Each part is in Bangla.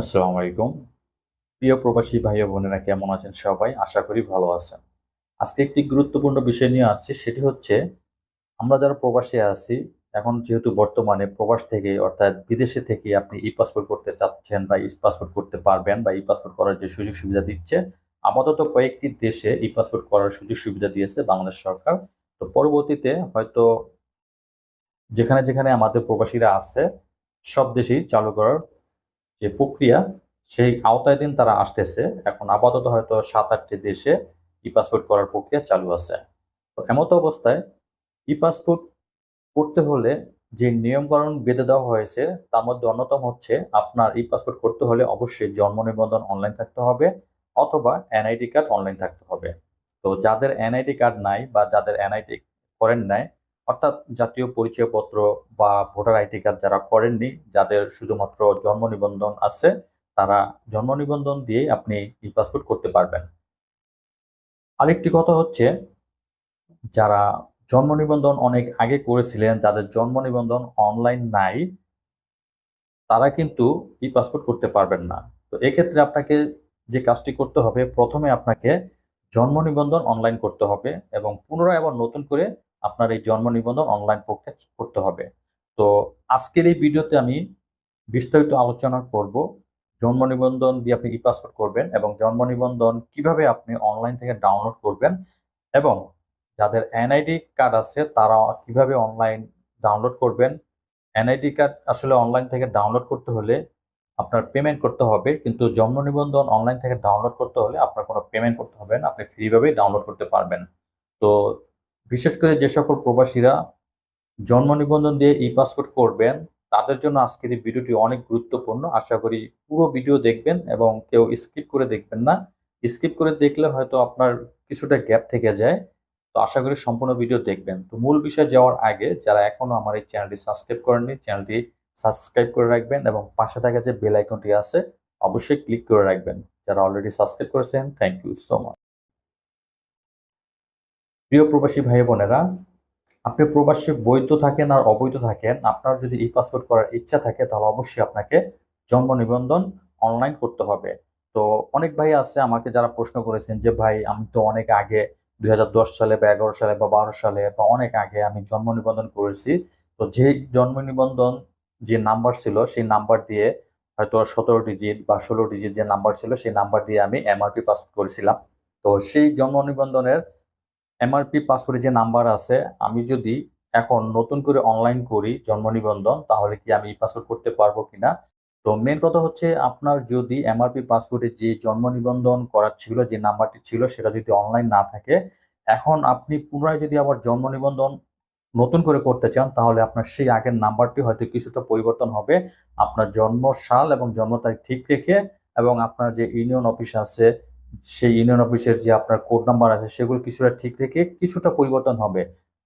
আসসালামু আলাইকুম। প্রিয় প্রবাসী ভাই ও বোনেরা, কেমন আছেন সবাই? আশা করি ভালো আছেন। আজকে একটি গুরুত্বপূর্ণ বিষয় নিয়ে আসছি, সেটি হচ্ছে আমরা যারা প্রবাসে আছি, এখন যেহেতু বর্তমানে প্রবাস থেকে, অর্থাৎ বিদেশে থেকে আপনি ই পাসপোর্ট করতে চাচ্ছেন বা ই পাসপোর্ট করতে পারবেন বা ই পাসপোর্ট করার যে সুযোগ সুবিধা দিচ্ছে, আপাতত কয়েকটি দেশে ই পাসপোর্ট করার সুযোগ সুবিধা দিয়েছে বাংলাদেশ সরকার। তো পরবর্তীতে হয়তো যেখানে যেখানে আমাদের প্রবাসীরা আছে, সব দেশেই চালু করার যে প্রক্রিয়া, সেই আওতায় দিন তারা আসতেছে। এখন আপাতত হয়তো সাত আটটি দেশে ই পাসপোর্ট করার প্রক্রিয়া চালু আছে। তো এমতো অবস্থায় ই পাসপোর্ট করতে হলে যে নিয়মকরণ বেঁধে দেওয়া হয়েছে, তার মধ্যে অন্যতম হচ্ছে আপনার ই পাসপোর্ট করতে হলে অবশ্যই জন্ম নিবন্ধন অনলাইন থাকতে হবে অথবা এনআইডি কার্ড অনলাইন থাকতে হবে। তো যাদের এনআইডি কার্ড নাই বা যাদের এনআইডি করেন নাই অর্থাৎ জাতীয় পরিচয়পত্র বা ভোটার আইডি কার্ড যারা করেননি, যাদের শুধুমাত্র জন্ম নিবন্ধন আছে, তারা জন্ম নিবন্ধন দিয়ে আপনি ই পাসপোর্ট করতে পারবেন। আরেকটি কথা হচ্ছে, যারা জন্ম নিবন্ধন অনেক আগে করেছিলেন, যাদের জন্ম নিবন্ধন অনলাইন নাই, তারা কিন্তু ই পাসপোর্ট করতে পারবেন না। তো এক্ষেত্রে আপনাকে যে কাজটি করতে হবে, প্রথমে আপনাকে জন্ম নিবন্ধন অনলাইন করতে হবে এবং পুনরায় আবার নতুন করে আপনার এই জন্ম নিবন্ধন অনলাইন প্রক্রিয়া করতে হবে। তো আজকের এই ভিডিওতে আমি বিস্তারিত আলোচনা করব, জন্ম নিবন্ধন দিয়ে আপনি ই পাসপোর্ট করবেন এবং জন্ম নিবন্ধন কীভাবে আপনি অনলাইন থেকে ডাউনলোড করবেন এবং যাদের এনআইডি কার্ড আছে তারা কীভাবে অনলাইন ডাউনলোড করবেন। এনআইডি কার্ড আসলে অনলাইন থেকে ডাউনলোড করতে হলে আপনার পেমেন্ট করতে হবে, কিন্তু জন্ম নিবন্ধন অনলাইন থেকে ডাউনলোড করতে হলে আপনার কোনো পেমেন্ট করতে হবে না, আপনি ফ্রিভাবেই ডাউনলোড করতে পারবেন। তো বিশেষ করে যে সকল প্রবাসীরা জন্ম নিবন্ধন দিয়ে ই পাসপোর্ট করবেন, তাদের জন্য আজকের এই ভিডিওটি অনেক গুরুত্বপূর্ণ। আশা করি পুরো ভিডিও দেখবেন এবং কেউ স্কিপ করে দেখবেন না। স্কিপ করে দেখলে হয়তো আপনার কিছুটা গ্যাপ থেকে যায়। তো আশা করি সম্পূর্ণ ভিডিও দেখবেন। তো মূল বিষয়ে যাওয়ার আগে যারা এখনও আমার এই চ্যানেলটি সাবস্ক্রাইব করেননি, চ্যানেলটি সাবস্ক্রাইব করে রাখবেন এবং পাশে থাকা যে বেল আইকনটি আছে, অবশ্যই ক্লিক করে রাখবেন। যারা অলরেডি সাবস্ক্রাইব করেছেন থ্যাংক ইউ সো মাচ প্রিয় প্রবাসী ভাই বোনেরা, আপনি প্রবাসী বৈধ থাকেন আর অবৈধ থাকেন, আপনার যদি ই পাসপোর্ট করার ইচ্ছা থাকে, তাহলে অবশ্যই আপনাকে জন্ম নিবন্ধন অনলাইন করতে হবে। তো অনেক ভাই আছে আমাকে যারা প্রশ্ন করেছেন যে, ভাই, আমি তো অনেক আগে দু হাজার দশ সালে বা এগারো সালে বা বারো সালে বা অনেক আগে আমি জন্ম নিবন্ধন করেছি। তো যে জন্ম নিবন্ধন যে নাম্বার ছিল, সেই নাম্বার দিয়ে হয়তো সতেরো ডিজিট বা ষোলো ডিজিট যে নাম্বার ছিল, সেই নাম্বার দিয়ে আমি এমআরপি পাসপোর্ট করেছিলাম। তো সেই জন্ম নিবন্ধনের এমআরপি পাসপোর্টে যে নাম্বার আছে, আমি যদি এখন নতুন করে অনলাইন করি জন্ম নিবন্ধন, তাহলে কি আমি পাসপোর্ট করতে পারব কিনা? তো মেন কথা হচ্ছে আপনার যদি এমআরপি পাসপোর্টে যে জন্ম নিবন্ধন করার ছিল, যে নাম্বারটি ছিল, সেটা যদি অনলাইন না থাকে, এখন আপনি পুনরায় যদি আবার জন্ম নিবন্ধন নতুন করে করতে চান, তাহলে আপনার সেই আগের নাম্বারটি হয়তো কিছুটা পরিবর্তন হবে। আপনার জন্ম সাল এবং জন্ম তারিখ ঠিক রেখে এবং আপনার যে ইউনিয়ন অফিস আছে সেই ইউনিয়ন অফিসের যে আপনার কোড নাম্বার আছে, সেগুলো কিছুটা ঠিক রেখে কিছুটা পরিবর্তন হবে।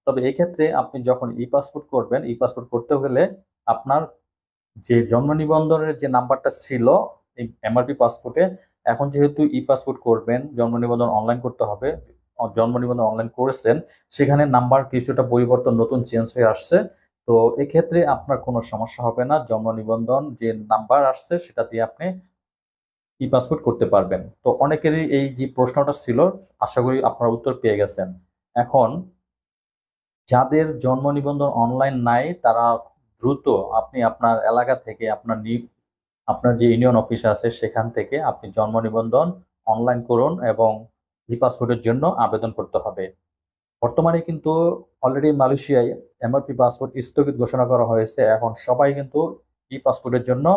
তবে এক্ষেত্রে আপনি যখন ই পাসপোর্ট করবেন ই পাসপোর্ট করতে হলে আপনার যে জন্ম নিবন্ধনের যে নাম্বারটা ছিল এমআরপি পাসপোর্টে এখন যেহেতু ই পাসপোর্ট করবেন, জন্ম নিবন্ধন অনলাইন করতে হবে, জন্ম নিবন্ধন অনলাইন করেছেন, সেখানে নাম্বার কিছুটা পরিবর্তন নতুন চেঞ্জ হয়ে আসছে। তো এক্ষেত্রে আপনার কোনো সমস্যা হবে না, জন্ম নিবন্ধন যে নাম্বার আসছে, সেটা দিয়ে আপনি ই পাসপোর্ট করতে পারবেন? তো অনেকেরই এই যে প্রশ্নটা ছিল, আশা করি আপনারা উত্তর পেয়ে গেছেন। এখন, যাদের জন্ম নিবন্ধন অনলাইন নাই, তারা দ্রুত আপনি আপনার এলাকা থেকে আপনার আপনার যে ইউনিয়ন অফিস আছে, সেখান থেকে আপনি জন্ম নিবন্ধন অনলাইন করুন এবং ই পাসপোর্টের জন্য আবেদন করতে হবে। বর্তমানে কিন্তু অলরেডি মালয়েশিয়ায় এমআরপি পাসপোর্ট স্থগিত ঘোষণা করা হয়েছে। এখন সবাই কিন্তু ই পাসপোর্টের জন্য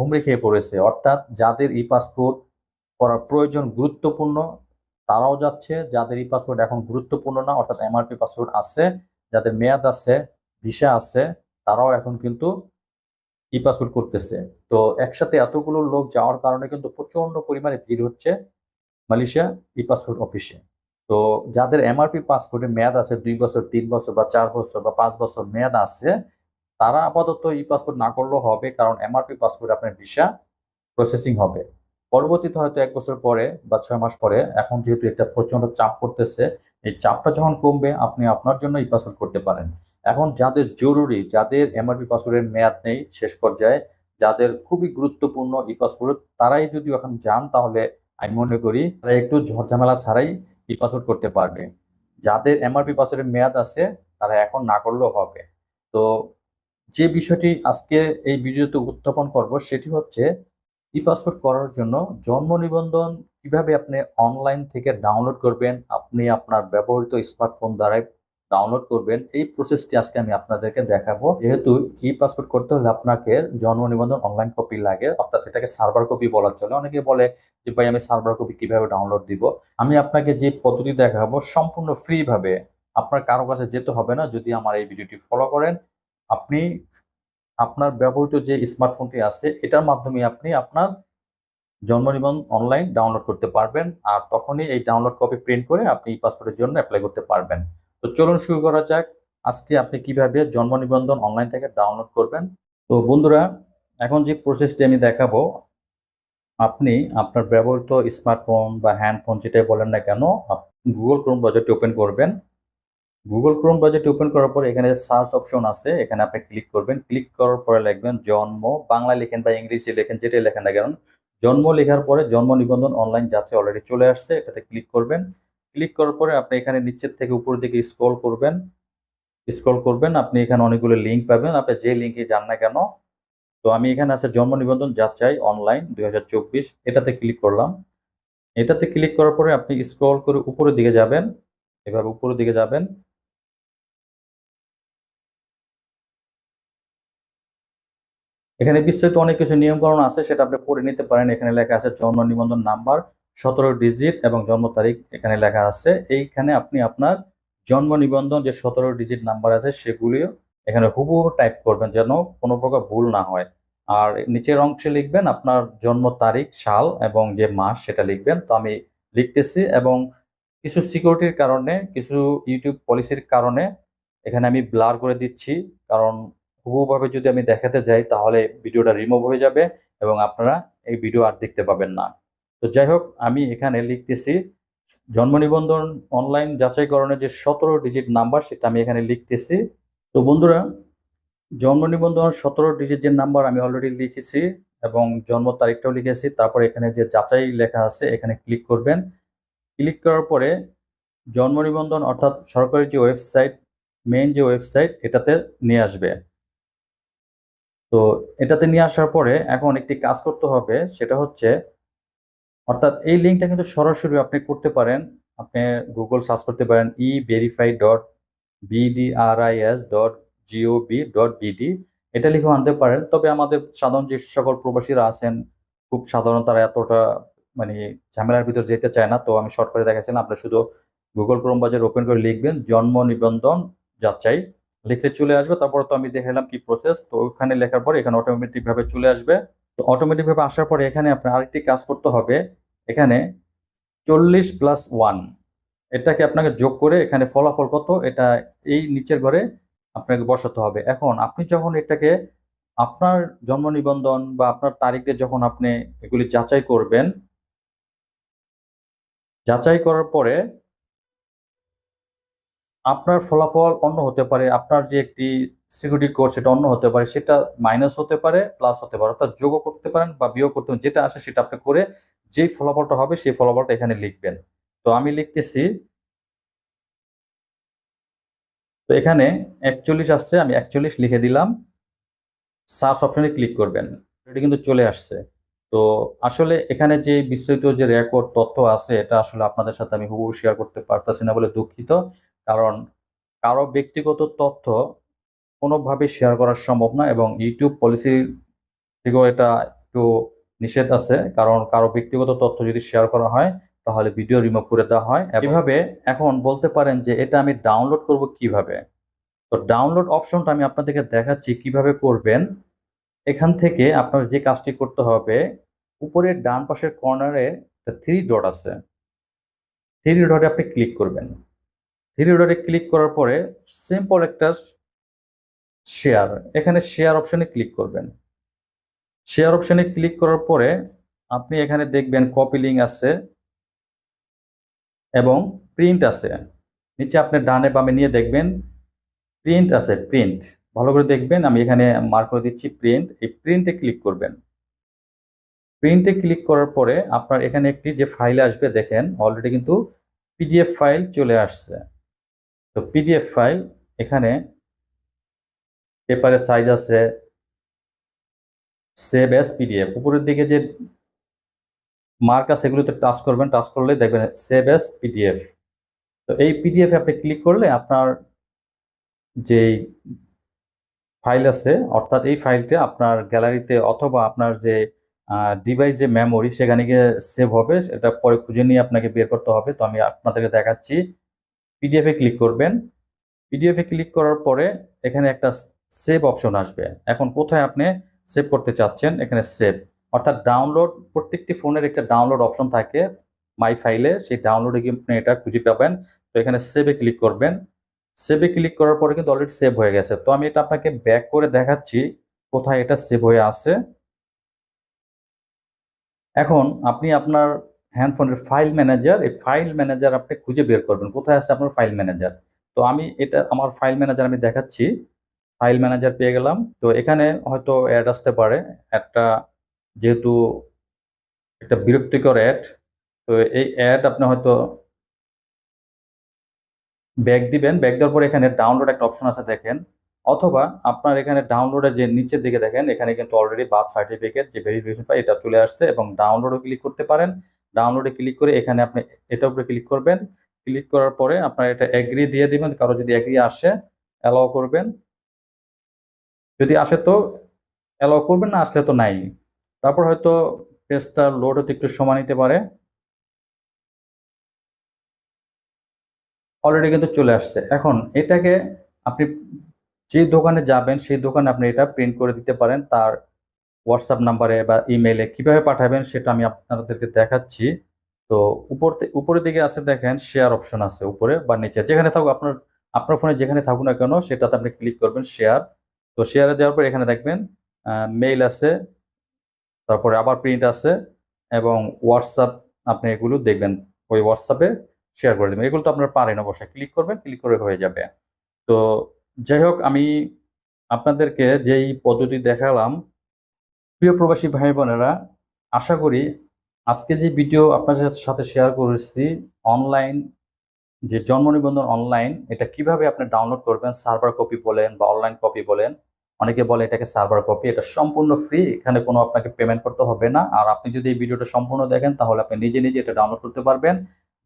হুমড়ি খেয়ে পড়েছে। অর্থাৎ যাদের ই পাসপোর্ট করার প্রয়োজন গুরুত্বপূর্ণ, তারাও যাচ্ছে। যাদের ই পাসপোর্ট এখন গুরুত্বপূর্ণ না, অর্থাৎ এমআরপি পাসপোর্ট আছে, যাদের মেয়াদ আছে, ভিসা আছে, তারাও এখন কিন্তু ই পাসপোর্ট করতেছে। তো একসাথে এতগুলো লোক যাওয়ার কারণে কিন্তু প্রচণ্ড পরিমাণে ভিড় হচ্ছে মালয়েশিয়া ই পাসপোর্ট অফিসে তো যাদের এমআরপি পাসপোর্টে মেয়াদ আছে দুই বছর, তিন বছর বা চার বছর বা পাঁচ বছর মেয়াদ আছে তারা আপাতত ই পাসপোর্ট না করলেও হবে, কারণ এমআরপি পাসপোর্ট আপনার ভিসা প্রসেসিং হবে। পরবর্তীতে হয়তো এক বছর পরে বা ছয় মাস পরে, এখন যেহেতু এটা প্রচণ্ড চাপ করতেছে এই চাপটা যখন কমবে, আপনি আপনার জন্য ই পাসপোর্ট করতে পারেন। এখন যাদের জরুরি, যাদের এমআরপি পাসপোর্টের মেয়াদ নেই শেষ পর্যায়ে, যাদের খুবই গুরুত্বপূর্ণ ই পাসপোর্ট তারাই যদি এখন যান, তাহলে আমি মনে করি তারা একটু ঝড়ঝামেলা ছাড়াই ই পাসপোর্ট করতে পারবে। যাদের এমআরপি পাসপোর্টের মেয়াদ আছে, তারা এখন না করলেও হবে। তো যে বিষয়টি আজকে এই ভিডিওতে উত্থাপন করব সেটি হচ্ছে ই পাসপোর্ট করার জন্য জন্ম নিবন্ধন কীভাবে আপনি অনলাইন থেকে ডাউনলোড করবেন, আপনি আপনার ব্যবহৃত স্মার্টফোন দ্বারাই ডাউনলোড করবেন। এই প্রসেসটি আজকে আমি আপনাদেরকে দেখাবো। যেহেতু ই পাসপোর্ট করতে হলে আপনাকে জন্ম নিবন্ধন অনলাইন কপি লাগে, অর্থাৎ এটাকে সার্ভার কপি বলার চলে অনেকে বলে যে, ভাই, আমি সার্ভার কপি কীভাবে ডাউনলোড দিব? আমি আপনাকে যে পদ্ধতি দেখাবো সম্পূর্ণ ফ্রি ভাবে আপনার কারও কাছে যেতে হবে না যদি আমার এই ভিডিওটি ফলো করেন। আপনি আপনার ব্যবহৃত যে স্মার্টফোনটি আছে, এটার মাধ্যমে আপনি আপনার জন্ম নিবন্ধন অনলাইন ডাউনলোড করতে পারবেন আর তখনই এই ডাউনলোড কপি প্রিন্ট করে আপনি পাসপোর্টের জন্য অ্যাপ্লাই করতে পারবেন। তো চলুন শুরু করা যাক, আজকে আপনি কীভাবে জন্ম নিবন্ধন অনলাইন থেকে ডাউনলোড করবেন। তো বন্ধুরা, এখন যে প্রসেসটি আমি দেখাবো, আপনি আপনার ব্যবহৃত স্মার্টফোন বা হ্যান্ডফোন যেটাই বলেন না কেন গুগল ক্রোম ব্রাউজারটি ওপেন করবেন। গুগল ক্রোম ব্রাউজারটি ওপেন করার পরে এখানে সার্চ অপশন আছে, এখানে আপনি ক্লিক করবেন। ক্লিক করার পরে লিখবেন জন্ম বাংলা লেখেন বা ইংরেজি লেখেন, যেটাই লেখেন না কেন, জন্ম লেখার পরে জন্ম নিবন্ধন অনলাইন যাচ্ছে অলরেডি চলে আসছে, এটাতে ক্লিক করবেন। ক্লিক করার পরে আপনি এখানে নিচের থেকে উপরের দিকে স্ক্রল করবেন। স্ক্রল করবেন, আপনি এখানে অনেকগুলো লিঙ্ক পাবেন। আপনি যে লিঙ্কে যান না কেন, তো আমি এখানে আছে জন্ম নিবন্ধন যাচাই অনলাইন দুই হাজার চব্বিশ, এটাতে ক্লিক করলাম। এটাতে ক্লিক করার পরে আপনি স্ক্রল করে উপরের দিকে যাবেন, এভাবে উপরের দিকে যাবেন। এখানে বিস্তারিত অনেক কিছু নিয়মকানুন আছে, সেটা আপনি পড়ে নিতে পারেন। এখানে লেখা আছে জন্ম নিবন্ধন নাম্বার, সতেরো ডিজিট এবং জন্ম তারিখ এখানে লেখা আছে। এইখানে আপনি আপনার জন্ম নিবন্ধন যে সতেরো ডিজিট নাম্বার আছে, সেগুলিও এখানে হুবহু টাইপ করবেন যেন কোনো প্রকার ভুল না হয়। আর নিচের অংশে লিখবেন আপনার জন্ম তারিখ, সাল এবং যে মাস সেটা লিখবেন। তো আমি লিখতেছি এবং কিছু সিকিউরিটির কারণে, কিছু ইউটিউব পলিসির কারণে এখানে আমি ব্লার করে দিচ্ছি। কারণ হুবহুভাবে যদি আমি দেখাতে যাই, তাহলে ভিডিওটা রিমুভ হয়ে যাবে এবং আপনারা এই ভিডিও আর দেখতে পাবেন না। তো যাই হোক, আমি এখানে লিখতেছি, জন্ম নিবন্ধন অনলাইন যাচাইকরণের যে সতেরো ডিজিট নাম্বার সেটা আমি এখানে লিখতেছি। তো বন্ধুরা, জন্ম নিবন্ধন সতেরো ডিজিট যে নাম্বার আমি অলরেডি লিখেছি এবং জন্ম তারিখটাও লিখেছি। তারপর এখানে যে যাচাই লেখা আছে, এখানে ক্লিক করবেন। ক্লিক করার পরে জন্ম নিবন্ধন অর্থাৎ সরকারি যে ওয়েবসাইট মেইন যে ওয়েবসাইট এটাতে নিয়ে আসবে। তো এটাতে নিয়ে আসার পরে এখন একটি কাজ করতে হবে, সেটা হচ্ছে অর্থাৎ এই লিঙ্কটা কিন্তু সরাসরি আপনি করতে পারেন। আপনি গুগল সার্চ করতে পারেন e verify dot BDRIS dot GOB dot BD এটা লিখেও আনতে পারেন। তবে আমাদের সাধারণ যে সকল প্রবাসীরা আছেন, খুব সাধারণ তারা এতটা মানে ঝামেলার ভিতর যেতে চায় না। তো আমি শর্ট করে দেখাচ্ছিলাম আপনি শুধু গুগল ক্রোম বাজার ওপেন করে লিখবেন, জন্ম নিবন্ধন যাচাই লিখতে চলে আসবে, তারপর তো আমি দেখালাম কি প্রসেস তো ওখানে লেখার পরে এখানে অটোমেটিক ভাবে চলে আসবে। তো অটোমেটিক ভাবে আসার পরে এখানে আপনার আরেকটি কাজ করতে হবে, এখানে চল্লিশ প্লাস ওয়ান এটাকে আপনাকে যোগ করে এখানে ফলাফল কত, এটা এই নিচের ঘরে আপনাকে বসাতে হবে। এখন আপনি যখন এটাকে আপনার জন্ম নিবন্ধন বা আপনার তারিখে যখন আপনি এগুলি যাচাই করবেন, যাচাই করার পরে আপনার ফলাফল অন্য হতে পারে, আপনার যে একটি সিকিউরিটি কোড সেটা অন্য হতে পারে, সেটা মাইনাস হতে পারে প্লাস হতে পারে, অর্থাৎ যোগও করতে পারেন বা বিয়োগ করতে পারেন, যেটা আসে সেটা আপনি করে যেই ফলাফলটা হবে সেই ফলাফলটা এখানে লিখবেন। তো আমি লিখতেছি, তো এখানে একচল্লিশ আসছে, আমি একচল্লিশ লিখে দিলাম সার্চ অপশনে ক্লিক করবেন, এটা কিন্তু চলে আসছে। তো আসলে এখানে যে বিস্তৃত যে রেকর্ড তথ্য আছে, এটা আসলে আপনাদের সাথে আমি হুবহু শেয়ার করতে পারতেছি না বলে দুঃখিত। কারণ কারও ব্যক্তিগত তথ্য কোনোভাবে শেয়ার করা সম্ভব না এবং ইউটিউব পলিসির থেকেও এটা একটু নিষেধ আছে। কারণ কারও ব্যক্তিগত তথ্য যদি শেয়ার করা হয়, তাহলে ভিডিও রিমুভ করে দেওয়া হয় এভাবে এখন বলতে পারেন যে এটা আমি ডাউনলোড করব কীভাবে? তো ডাউনলোড অপশনটা আমি আপনাদেরকে দেখাচ্ছি কীভাবে করবেন। এখান থেকে আপনার যে কাজটি করতে হবে, উপরের ডান পাশের কর্নারে থ্রি ডট আছে। থ্রি ডটে আপনি ক্লিক করবেন। থ্রি ক্লিক করার পরে সিম্পল একটা শেয়ার এখানে শেয়ার অপশনে ক্লিক করবেন। শেয়ার অপশনে ক্লিক করার পরে আপনি এখানে দেখবেন কপি লিঙ্ক আছে এবং প্রিন্ট আছে। নিচে আপনি ডানে বামে নিয়ে দেখবেন প্রিন্ট আছে প্রিন্ট ভালো করে দেখবেন, আমি এখানে মার্ক করে দিচ্ছি প্রিন্ট এই প্রিন্টে ক্লিক করবেন। প্রিন্টে ক্লিক করার পরে আপনার এখানে একটি যে ফাইল আসবে, দেখেন অলরেডি কিন্তু পিডিএফ ফাইল চলে আসছে। তো পিডিএফ ফাইল এখানে পেপারের সাইজ আছে সেভ এস পিডিএফ উপরের দিকে যে মার্ক আছে এগুলোতে টাচ করবেন টাচ করলে দেখবেন সেভ এস পিডিএফ তো এই পিডিএফ আপনি ক্লিক করলে আপনার যেই ফাইল আছে, অর্থাৎ এই ফাইলটা আপনার গ্যালারিতে অথবা আপনার যে ডিভাইস যে মেমোরি সেখানে গিয়ে সেভ হবে এটা পরে খুঁজে নিয়ে আপনাকে বের করতে হবে। তো আমি আপনাদেরকে দেখাচ্ছি পিডিএফে ক্লিক করবেন। পিডিএফে ক্লিক করার পরে এখানে একটা সেভ অপশন আসবে। এখন কোথায় আপনি সেভ করতে চাচ্ছেন? এখানে সেভ অর্থাৎ ডাউনলোড প্রত্যেকটি ফোনের একটা ডাউনলোড অপশন থাকে মাই ফাইলে সেই ডাউনলোডে গিয়ে আপনি এটা খুঁজে পাবেন। তো এখানে সেভে ক্লিক করবেন। সেভে ক্লিক করার পরে কিন্তু অলরেডি সেভ হয়ে গেছে। তো আমি এটা আপনাকে ব্যাক করে দেখাচ্ছি কোথায় এটা সেভ হয়ে আছে। এখন আপনি আপনার হ্যান্ডফোনের ফাইল ম্যানেজার এই ফাইল ম্যানেজার আপনি খুঁজে বের করবেন। কোথায় আছে আপনার ফাইল ম্যানেজার তো আমি এটা, আমার ফাইল ম্যানেজার আমি দেখাচ্ছি। ফাইল ম্যানেজার পেয়ে গেলাম। তো এখানে হয়তো অ্যাড আসতে পারে। একটা যেহেতু একটা বিরক্তিকর অ্যাড তো এই অ্যাড আপনি হয়তো ব্যাক দিবেন। ব্যাক দেওয়ার পরে এখানে ডাউনলোড একটা অপশন আছে দেখেন। অথবা আপনার এখানে ডাউনলোডের যে নিচের দিকে দেখেন, এখানে কিন্তু অলরেডি বার্থ সার্টিফিকেট যে ভেরিফিকেশন পাই এটা চলে আসছে এবং ডাউনলোডও ক্লিক করতে পারেন। ডাউনলোডে ক্লিক করে এখানে আপনি এটার উপরে ক্লিক করবেন। ক্লিক করার পরে আপনার এটা এগ্রি দিয়ে দিবেন। কারও যদি এগ্রি আসে অ্যালাউ করবেন। যদি আসে তো অ্যালাও করবেন, না আসলে তো নাই। তারপর হয়তো পেজটা লোড হতে একটু সময় নিতে পারে। অলরেডি কিন্তু চলে আসছে। এখন এটাকে আপনি যে দোকানে যাবেন, সেই দোকানে আপনি এটা প্রিন্ট করে দিতে পারেন। তার হোয়াটসঅ্যাপ নাম্বারে বা ইমেলে কীভাবে পাঠাবেন সেটা আমি আপনাদেরকে দেখাচ্ছি। তো উপর উপরের দিকে আছে দেখেন শেয়ার অপশন আছে উপরে বা নিচে। যেখানে থাকুক আপনার আপনার ফোনে যেখানে থাকুক না কেন, সেটাতে আপনি ক্লিক করবেন শেয়ার তো শেয়ারে দেওয়ার পর এখানে দেখবেন মেইল আছে, তারপরে আবার প্রিন্ট আছে এবং হোয়াটসঅ্যাপ আপনি এগুলো দেখবেন, ওই হোয়াটসঅ্যাপে শেয়ার করে দেবেন। এগুলো তো আপনারা পারেন অবশ্যই। ক্লিক করবেন ক্লিক করে হয়ে যাবে। তো যাই হোক, আমি আপনাদেরকে যেই পদ্ধতি দেখালাম প্রিয় প্রবাসী ভাই বোনেরা আশা করি আজকে যে ভিডিও আপনাদের সাথে শেয়ার করেছি অনলাইন যে জন্ম নিবন্ধন অনলাইন এটা কীভাবে আপনি ডাউনলোড করবেন সার্ভার কপি বলেন বা অনলাইন কপি বলেন, অনেকে বলে এটাকে সার্ভার কপি এটা সম্পূর্ণ ফ্রি এখানে কোনো আপনাকে পেমেন্ট করতে হবে না। আর আপনি যদি এই ভিডিওটা সম্পূর্ণ দেখেন, তাহলে আপনি নিজে নিজে এটা ডাউনলোড করতে পারবেন।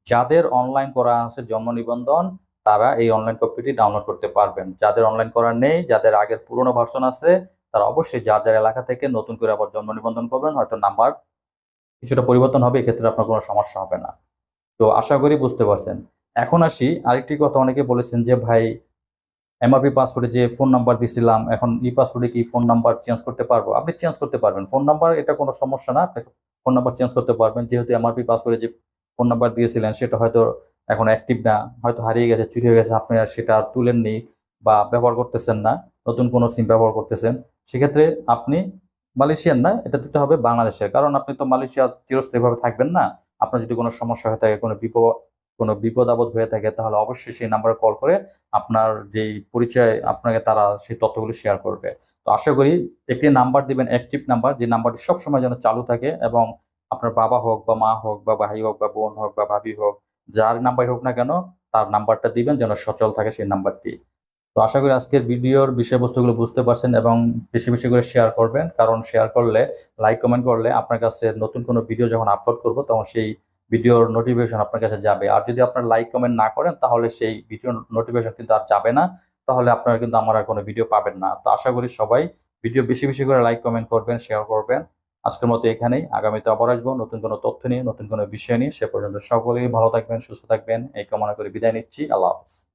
যাদের অনলাইন করা আছে জন্ম নিবন্ধন, তারা এই অনলাইন কপিটি ডাউনলোড করতে পারবেন। যাদের অনলাইন করা নেই, যাদের আগের পুরনো ভার্সন আছে তারা অবশ্যই যার যার এলাকা থেকে নতুন করে আবার জন্ম নিবন্ধন করবেন, হয়তো নাম্বার কিছুটা পরিবর্তন হবে, এক্ষেত্রে আপনার কোনো সমস্যা হবে না। তো আশা করি বুঝতে পারছেন। এখন আসি, আরেকটি কথা অনেকে বলেছেন যে, ভাই, এমআরপি পাসপোর্টে যে ফোন নাম্বার দিছিলাম, এখন ই পাসপোর্টে কি ফোন নাম্বার চেঞ্জ করতে পারব? আপনি চেঞ্জ করতে পারবেন। ফোন নাম্বার এটা কোনো সমস্যা না ফোন নাম্বার চেঞ্জ করতে পারবেন। যেহেতু এমআরপি পাসপোর্টে যে ফোন নাম্বার দিয়েছিলেন, সেটা হয়তো এখন অ্যাক্টিভ না, হয়তো হারিয়ে গেছে, চুরি হয়ে গেছে, আপনি আর সেটা আর তুলেননি বা ব্যবহার করতেছেন না, নতুন কোনো সিম ব্যবহার করতেছেন। সেক্ষেত্রে আপনি মালয়েশিয়ান না, এটা দিতে হবে বাংলাদেশের। কারণ আপনি তো মালয়েশিয়া চিরস্থায়ীভাবে থাকবেন না। আপনার যদি কোনো সমস্যা হয়ে থাকে, কোনো বিপদ কোনো বিপদ আপদ হয়ে থাকে, তাহলে অবশ্যই সেই নাম্বারে কল করে আপনার যেই পরিচয় আপনাকে তারা সেই তথ্যগুলো শেয়ার করবে। তো আশা করি একটি নাম্বার দিবেন অ্যাক্টিভ নাম্বার যে নাম্বারটি সবসময় যেন চালু থাকে এবং আপনার বাবা হোক বা মা হোক বা ভাই হোক বা বোন হোক বা ভাবি হোক, যার নাম্বার হোক না কেন, তার নাম্বারটা দিবেন যেন সচল থাকে সেই নাম্বারটি তো আশা করি আজকের ভিডিওর বিষয়বস্তুগুলো বুঝতে পারছেন এবং বেশি বেশি করে শেয়ার করবেন। কারণ শেয়ার করলে লাইক কমেন্ট করলে আপনার কাছে নতুন কোনো ভিডিও যখন আপলোড করব, তখন সেই ভিডিওর নোটিফিকেশন আপনার কাছে যাবে। আর যদি আপনার লাইক কমেন্ট না করেন, তাহলে সেই ভিডিও নোটিফিকেশন কিন্তু আর যাবে না। তাহলে আপনারা কিন্তু আমার আর কোনো ভিডিও পাবেন না। তো আশা করি সবাই ভিডিও বেশি বেশি করে লাইক কমেন্ট করবেন শেয়ার করবেন। আজকের মতো এখানেই। আগামীতে আবার আসব নতুন কোনো তথ্য নিয়ে, নতুন কোনো বিষয় নিয়ে। সে পর্যন্ত সকলেই ভালো থাকবেন, সুস্থ থাকবেন। এই কামনা করে বিদায় নিচ্ছি। আল্লাহ হাফিজ।